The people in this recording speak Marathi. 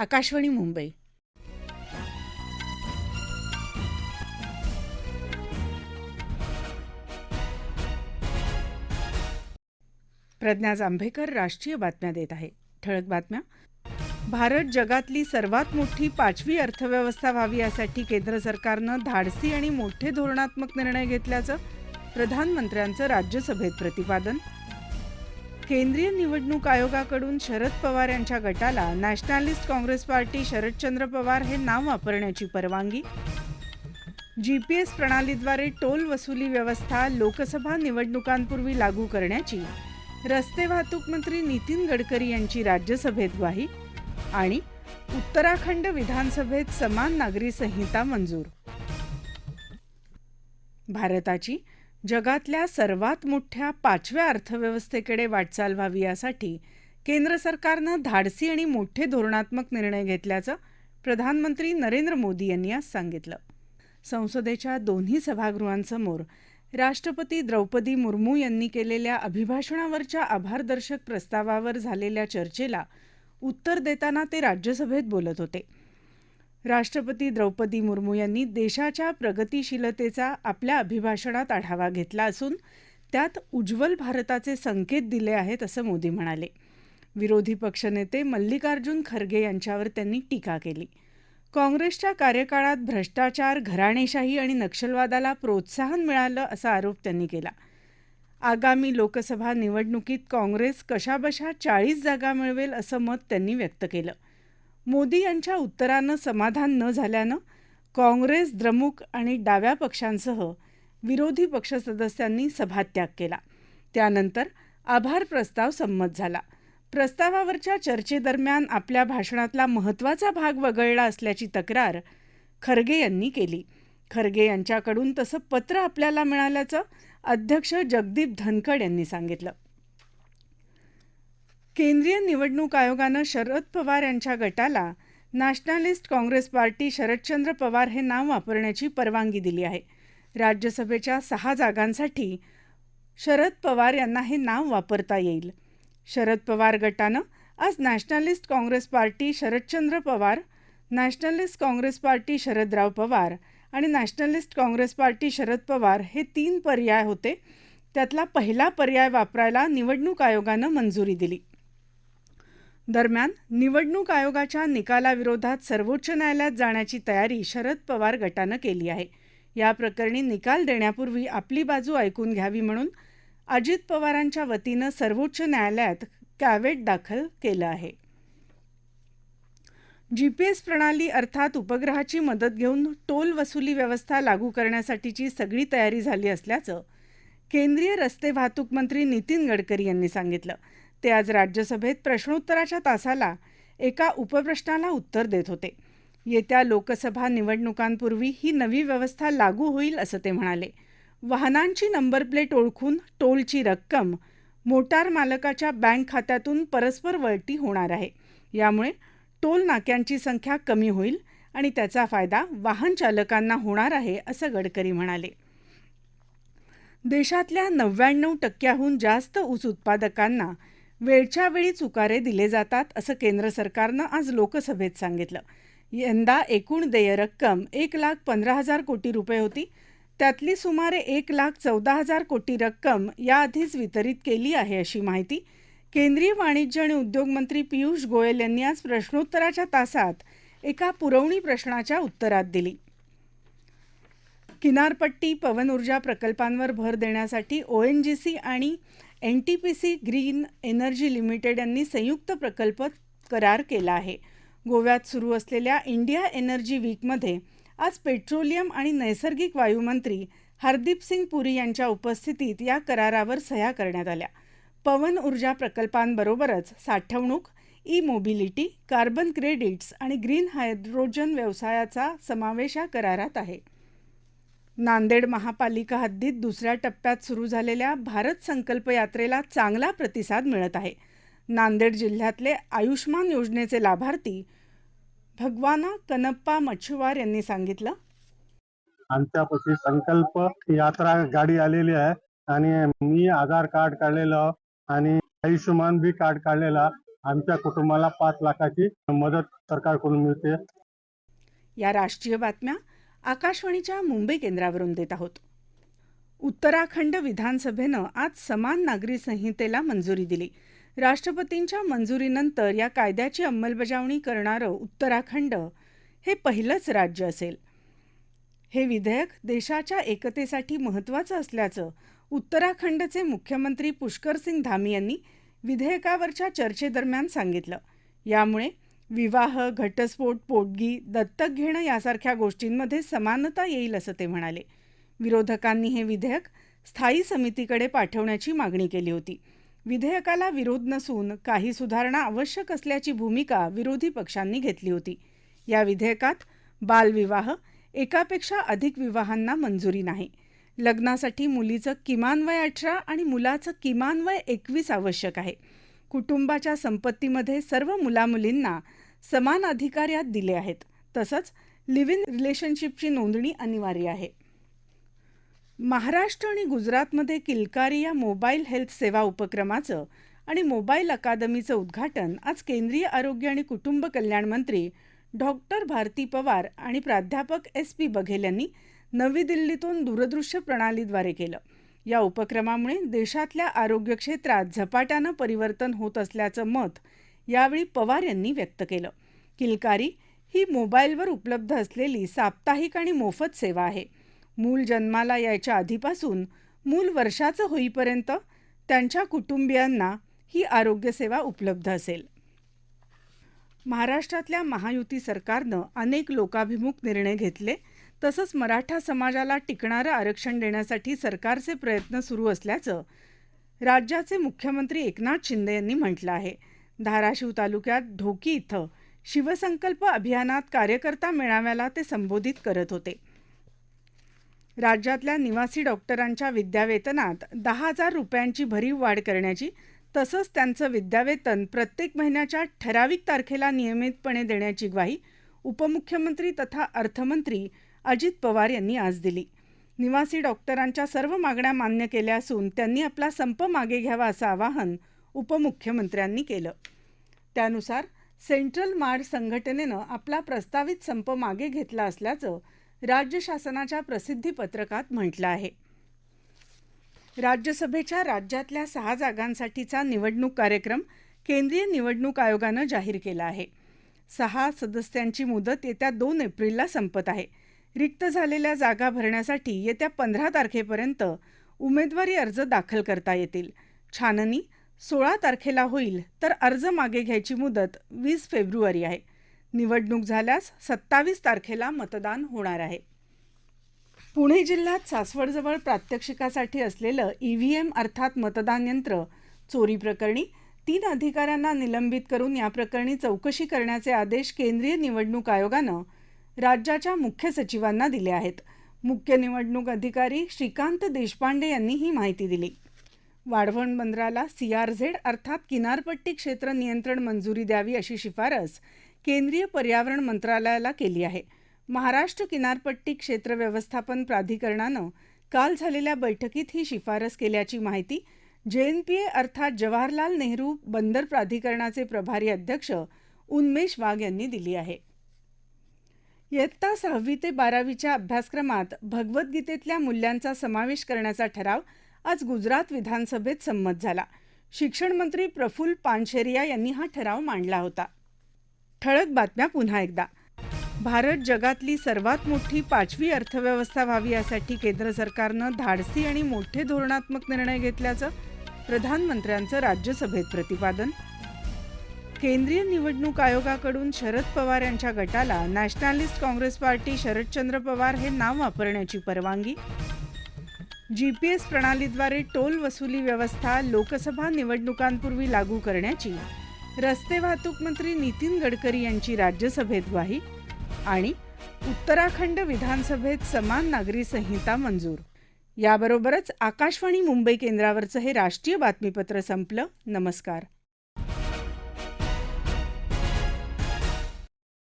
आकाशवाणी मुंबई. प्रज्ञा जांभेकर राष्ट्रीय बातम्या देत आहे. ठळक बातम्या. भारत जगातली सर्वात मोठी पाचवी अर्थव्यवस्था व्हावी यासाठी केंद्र सरकारनं धाडसी आणि मोठे धोरणात्मक निर्णय घेतल्याचं प्रधानमंत्र्यांचं राज्यसभेत प्रतिपादन. केंद्रीय निवडणूक आयोगाकडून शरद पवार यांच्या गटाला Nationalist Congress Party Sharadchandra Pawar हे नाव वापरण्याची परवानगी. जीपीएस प्रणालीद्वारे टोल वसुली व्यवस्था लोकसभा निवडणुकांपूर्वी लागू करण्याची रस्ते वाहतूक मंत्री नितीन गडकरी यांची राज्यसभेत ग्वाही आणि उत्तराखंड विधानसभेत समान नागरी संहिता मंजूर. भारताची जगातल्या सर्वात मोठ्या पाचव्या अर्थव्यवस्थेकडे वाटचाल व्हावी यासाठी केंद्र सरकारनं धाडसी आणि मोठे धोरणात्मक निर्णय घेतल्याचं प्रधानमंत्री नरेंद्र मोदी यांनी आज सांगितलं. संसदेच्या दोन्ही सभागृहांसमोर राष्ट्रपती द्रौपदी मुर्मू यांनी केलेल्या अभिभाषणावरच्या आभारदर्शक प्रस्तावावर झालेल्या चर्चेला उत्तर देताना ते राज्यसभेत बोलत होते. राष्ट्रपती द्रौपदी मुर्मू यांनी देशाच्या प्रगतीशीलतेचा आपल्या अभिभाषणात आढावा घेतला असून त्यात उज्ज्वल भारताचे संकेत दिले आहेत असं मोदी म्हणाले. विरोधी पक्षनेते मल्लिकार्जुन खरगे यांच्यावर त्यांनी टीका केली. काँग्रेसच्या कार्यकाळात भ्रष्टाचार घराणेशाही आणि नक्षलवादाला प्रोत्साहन मिळालं असा आरोप त्यांनी केला. आगामी लोकसभा निवडणुकीत काँग्रेस कशाबशा चाळीस जागा मिळवेल असं मत त्यांनी व्यक्त केलं. मोदी यांच्या उत्तरानं समाधान न झाल्यानं काँग्रेस द्रमुक आणि डाव्या पक्षांसह विरोधी पक्ष सदस्यांनी सभात्याग केला. त्यानंतर आभार प्रस्ताव संमत झाला. प्रस्तावावरच्या चर्चेदरम्यान आपल्या भाषणातला महत्त्वाचा भाग वगळला असल्याची तक्रार खरगे यांनी केली. खरगे यांच्याकडून तसं पत्र आपल्याला मिळाल्याचं अध्यक्ष जगदीप धनखड यांनी सांगितलं. केंद्रीय निवडणूक आयोगानं शरद पवार यांच्या गटाला Nationalist Congress Party Sharadchandra Pawar हे नाव वापरण्याची परवानगी दिली आहे. राज्यसभेच्या सहा जागांसाठी शरद पवार यांना हे नाव वापरता येईल. शरद पवार गटानं आज Nationalist Congress Party Sharadchandra Pawar Nationalist Congress Party Sharadrao Pawar आणि Nationalist Congress Party Sharad Pawar हे तीन पर्याय होते. त्यातला पहिला पर्याय वापरायला निवडणूक आयोगानं मंजुरी दिली. दरम्यान निवडणूक आयोगाच्या निकालाविरोधात सर्वोच्च न्यायालयात जाण्याची तयारी शरद पवार गटानं केली आहे. या प्रकरणी निकाल देण्यापूर्वी आपली बाजू ऐकून घ्यावी म्हणून अजित पवारांच्या वतीनं सर्वोच्च न्यायालयात कॅवेट दाखल केलं आहे. जीपीएस प्रणाली अर्थात उपग्रहाची मदत घेऊन टोल वसुली व्यवस्था लागू करण्यासाठीची सगळी तयारी झाली असल्याचं केंद्रीय रस्ते वाहतूक मंत्री नितीन गडकरी यांनी सांगितलं. ते आज राज्यसभेत प्रश्नोत्तराच्या तासाला एका उपप्रश्नाला उत्तर देत होते. येत्या लोकसभा निवडणुकांपूर्वी ही नवी व्यवस्था लागू होईल असं ते म्हणाले. वाहनांची नंबर प्लेट ओळखून टोलची रक्कम मोटार मालकाच्या बँक खात्यातून परस्पर वळती होणार आहे. यामुळे टोल नाक्यांची संख्या कमी होईल आणि त्याचा फायदा वाहन चालकांना होणार आहे असं गडकरी म्हणाले. देशातल्या नव्याण्णव टक्क्याहून जास्त ऊस उत्पादकांना वेळच्या वेळी चुकारे दिले जातात असं केंद्र सरकारनं आज लोकसभेत सांगितलं. यंदा एकूण देय रक्कम एक लाख पंधरा हजार कोटी रुपये होती. त्यातली सुमारे एक लाख चौदा हजार कोटी रक्कम याआधीच वितरित केली आहे अशी माहिती केंद्रीय वाणिज्य आणि उद्योग मंत्री पियुष गोयल यांनी आज प्रश्नोत्तराच्या तासात एका पुरवणी प्रश्नाच्या उत्तरात दिली. किनारपट्टी पवन ऊर्जा प्रकल्पांवर भर देण्यासाठी ओएनजीसी आणि N T P C Green Energy Limited यांनी संयुक्त प्रकल्प करार केला आहे. गोव्यात सुरू असलेल्या इंडिया एनर्जी वीकमध्ये आज पेट्रोलियम आणि नैसर्गिक वायूमंत्री हरदीप सिंग पुरी यांच्या उपस्थितीत या करारावर सह्या करण्यात आल्या. पवन ऊर्जा प्रकल्पांबरोबरच साठवणूक ई मोबिलिटी कार्बन क्रेडिट्स आणि ग्रीन हायड्रोजन व्यवसायाचा समावेश या करारात आहे. नांदेड महापालिका हद्दीत दुसऱ्या टप्प्यात सुरू झालेल्या भारत संकल्प यात्रेला चांगला प्रतिसाद मिळत आहे. नांदेड जिल्ह्यातले आयुष्मान योजनेचे लाभार्थी भगवाना कनप्पा मच्छुवार यांनी सांगितलं. आमच्यापाशी संकल्प यात्रा गाडी आलेली आहे आणि मी आधार कार्ड काढलेलं आणि आयुष्यमान बी कार्ड काढलेला आमच्या कुटुंबाला पाच लाखाची मदत सरकारकडून मिळते. या राष्ट्रीय बातम्या आकाशवाणीच्या मुंबई केंद्रावरून देत आहोत. उत्तराखंड विधानसभेनं आज समान नागरी संहितेला मंजुरी दिली. राष्ट्रपतींच्या मंजुरीनंतर या कायद्याची अंमलबजावणी करणारं उत्तराखंड हे पहिलंच राज्य असेल. हे विधेयक देशाच्या एकतेसाठी महत्त्वाचं असल्याचं उत्तराखंडचे मुख्यमंत्री पुष्कर सिंग धामी यांनी विधेयकावरच्या चर्चेदरम्यान सांगितलं. यामुळे विवाह घटस्फोट पोटगी दत्तक घेणं यासारख्या गोष्टींमध्ये समानता येईल असं ते म्हणाले. विरोधकांनी हे विधेयक स्थायी समितीकडे पाठवण्याची मागणी केली होती. विधेयकाला विरोध नसून काही सुधारणा आवश्यक असल्याची भूमिका विरोधी पक्षांनी घेतली होती. या विधेयकात बालविवाह एकापेक्षा अधिक विवाहांना मंजुरी नाही. लग्नासाठी मुलीचं किमान वय अठरा आणि मुलाचं किमान वय एकवीस आवश्यक आहे. कुटुंबाच्या संपत्तीमध्ये सर्व मुलामुलींना समान अधिकार यात दिले आहेत. तसंच लिव्ह इन रिलेशनशिपची नोंदणी अनिवार्य आहे. महाराष्ट्र आणि गुजरातमध्ये किलकारी या मोबाईल हेल्थ सेवा उपक्रमाचं आणि मोबाईल अकादमीचं उद्घाटन आज केंद्रीय आरोग्य आणि कुटुंब कल्याण मंत्री डॉक्टर भारती पवार आणि प्राध्यापक एस पी बघेल यांनी नवी दिल्लीतून दूरदृश्य प्रणालीद्वारे केलं. या उपक्रमामुळे देशातल्या आरोग्य क्षेत्रात झपाट्यानं परिवर्तन होत असल्याचं मत यावेळी पवार यांनी व्यक्त केलं. किलकारी ही मोबाईलवर उपलब्ध असलेली साप्ताहिक आणि मोफत सेवा आहे. मूल जन्माला यायच्या आधीपासून मूल वर्षाचं होईपर्यंत त्यांच्या कुटुंबियांना ही आरोग्यसेवा उपलब्ध असेल. महाराष्ट्रातल्या महायुती सरकारनं अनेक लोकाभिमुख निर्णय घेतले. तसंच मराठा समाजाला टिकणारं आरक्षण देण्यासाठी सरकारचे प्रयत्न सुरू असल्याचं राज्याचे मुख्यमंत्री एकनाथ शिंदे यांनी म्हटलं आहे. धाराशिव तालुक्यात ढोकी इथं शिवसंकल्प अभियानात कार्यकर्ता मेळाव्याला ते संबोधित करत होते. राज्यातल्या निवासी डॉक्टरांच्या विद्यावेतनात दहा हजार रुपयांची भरीव वाढ करण्याची तसंच त्यांचं विद्यावेतन प्रत्येक महिन्याच्या ठराविक तारखेला नियमितपणे देण्याची ग्वाही उपमुख्यमंत्री तथा अर्थमंत्री अजित पवार यांनी आज दिली. निवासी डॉक्टरांच्या सर्व मागण्या मान्य केल्या असून त्यांनी आपला संप मागे घ्यावा असं आवाहन उपमुख्यमंत्र्यांनी केलं. त्यानुसार सेंट्रल मार्ड संघटनेनं आपला प्रस्तावित संप मागे घेतला असल्याचं राज्य शासनाच्या प्रसिद्धी पत्रकात म्हटलं आहे. राज्यसभेच्या राज्यातल्या सहा जागांसाठीचा निवडणूक कार्यक्रम केंद्रीय निवडणूक आयोगानं जाहीर केला आहे. सहा सदस्यांची मुदत येत्या दोन एप्रिलला संपत आहे. रिक्त झालेल्या जागा भरण्यासाठी येत्या पंधरा तारखेपर्यंत उमेदवारी अर्ज दाखल करता येतील. छाननी सोळा तारखेला होईल तर अर्ज मागे घ्यायची मुदत वीस फेब्रुवारी आहे. निवडणूक झाल्यास सत्तावीस तारखेला मतदान होणार आहे. पुणे जिल्ह्यात सासवडजवळ प्रात्यक्षिकासाठी असलेलं ईव्हीएम अर्थात मतदान यंत्र चोरी प्रकरणी तीन अधिकाऱ्यांना निलंबित करून या प्रकरणी चौकशी करण्याचे आदेश केंद्रीय निवडणूक आयोगानं राज्याच्या मुख्य सचिवांना दिले आहेत. मुख्य निवडणूक अधिकारी श्रीकांत देशपांडे यांनी ही माहिती दिली. वाढवण बंदराला सीआरझेड अर्थात किनारपट्टी क्षेत्र नियंत्रण मंजुरी द्यावी अशी शिफारस केंद्रीय पर्यावरण मंत्रालयाला केली आहे. महाराष्ट्र किनारपट्टी क्षेत्र व्यवस्थापन प्राधिकरणानं काल झालेल्या बैठकीत ही शिफारस केल्याची माहिती जेएनपीए अर्थात जवाहरलाल नेहरू बंदर प्राधिकरणाचे प्रभारी अध्यक्ष उन्मेश वाघ यांनी दिली आहे. इयत्ता सहावी ते बारावीच्या अभ्यासक्रमात भगवद्गीतेतल्या मूल्यांचा समावेश करण्याचा ठराव आज गुजरात विधानसभेत संमत झाला. शिक्षण मंत्री प्रफुल्ल पानशेरिया यांनी हा ठराव मांडला होता. ठळक बातम्या पुन्हा एकदा. भारत जगातली सर्वात मोठी पाचवी अर्थव्यवस्था व्हावी यासाठी केंद्र सरकारनं धाडसी आणि मोठे धोरणात्मक निर्णय घेतल्याचं प्रधानमंत्र्यांचं राज्यसभेत प्रतिपादन. केंद्रीय निवडणूक आयोगाकडून शरद पवार यांच्या गटाला Nationalist Congress Party Sharadchandra Pawar हे नाव वापरण्याची परवानगी. जीपीएस प्रणालीद्वारे टोल वसुली व्यवस्था लोकसभा निवडणुकांपूर्वी लागू करण्याची. रस्ते वाहतूक मंत्री नितीन गडकरी यांची राज्यसभेत ग्वाही आणि उत्तराखंड विधानसभेत समान नागरी संहिता मंजूर. याबरोबरच आकाशवाणी मुंबई केंद्रावरचं हे राष्ट्रीय बातमीपत्र संपलं. नमस्कार.